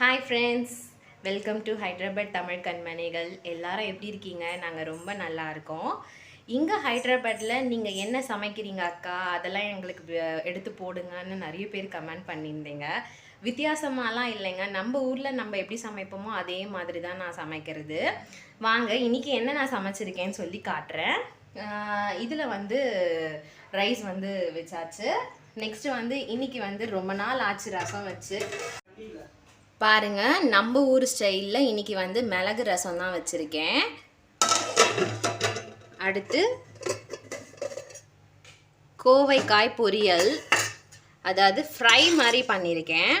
Hi friends welcome to Hyderabad Tamil கண்மணிகள் எல்லாரும் எப்படி இருக்கீங்க? நாங்கள் ரொம்ப நல்லா இருக்கோம். இங்கே ஹைதராபாத்தில் நீங்கள் என்ன சமைக்கிறீங்க அக்கா? அதெல்லாம் எங்களுக்கு எடுத்து போடுங்கன்னு நிறைய பேர் கமெண்ட் பண்ணியிருந்தீங்க. வித்தியாசமாலாம் இல்லைங்க. நம்ம ஊரில் நம்ம எப்படி சமைப்போமோ அதே மாதிரி தான் நான் சமைக்கிறது. வாங்க இன்னைக்கு என்ன நான் சமைச்சிருக்கேன்னு சொல்லி காட்டுறேன். இதில் வந்து ரைஸ் வந்து வச்சாச்சு. நெக்ஸ்ட்டு வந்து இன்னைக்கு வந்து ரொம்ப நாள் ஆச்சு ரசம் வச்சு. பாருங்க நம்ம ஊர் ஸ்டைலில் இன்னைக்கு வந்து மிளகு ரசம் தான் வச்சுருக்கேன். அடுத்து கோவைக்காய் பொரியல். அதாவது ஃப்ரை மாதிரி பண்ணியிருக்கேன்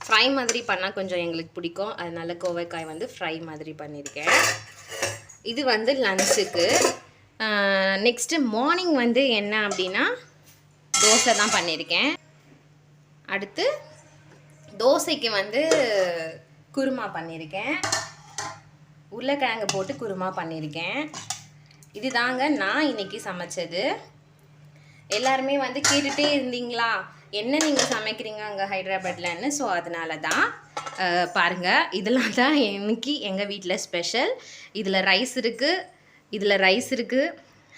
ஃப்ரை மாதிரி பண்ணால் கொஞ்சம் எங்களுக்கு பிடிக்கும். அதனால் கோவைக்காய் வந்து ஃப்ரை மாதிரி பண்ணியிருக்கேன் இது வந்து லன்ச்சுக்கு நெக்ஸ்ட்டு மார்னிங் வந்து என்ன அப்படின்னா தோசை தான் பண்ணியிருக்கேன் அடுத்து தோசைக்கு வந்து குருமா பண்ணியிருக்கேன். உருளைக்கிழங்கு போட்டு குருமா பண்ணியிருக்கேன். இது தாங்க நான் இன்னைக்கு சமைச்சது. எல்லாருமே வந்து கேட்டுகிட்டே இருந்தீங்களா? என்ன நீங்கள் சமைக்கிறீங்க அங்கே ஹைதராபாத்லன்னு? ஸோ அதனால தான் பாருங்கள் இதெல்லாம் தான் இன்னைக்கு எங்கள் வீட்டில் ஸ்பெஷல் இதில் ரைஸ் இருக்குது இதில் ரைஸ் இருக்குது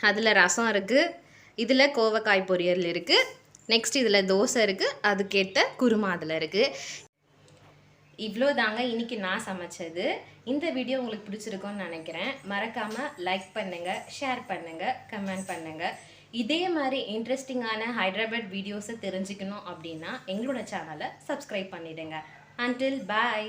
அதில் ரசம் இருக்குது இதில் கோவக்காய் பொரியல் இருக்குது நெக்ஸ்ட் இதில் தோசை இருக்குது அதுக்கேற்ற குருமா அதில் இருக்குது இவ்வளோ தாங்க இன்னைக்கு நான் சமைச்சது. இந்த வீடியோ உங்களுக்கு பிடிச்சிருக்கோன்னு நினைக்கிறேன். மறக்காமல் லைக் பண்ணுங்கள் ஷேர் பண்ணுங்கள் கமெண்ட் பண்ணுங்கள் இதே மாதிரி இன்ட்ரெஸ்டிங்கான ஹைதராபாத் வீடியோஸை தெரிஞ்சுக்கணும் அப்படின்னா எங்களோட சேனலை சப்ஸ்கிரைப் பண்ணிவிடுங்க அன்டில் பாய்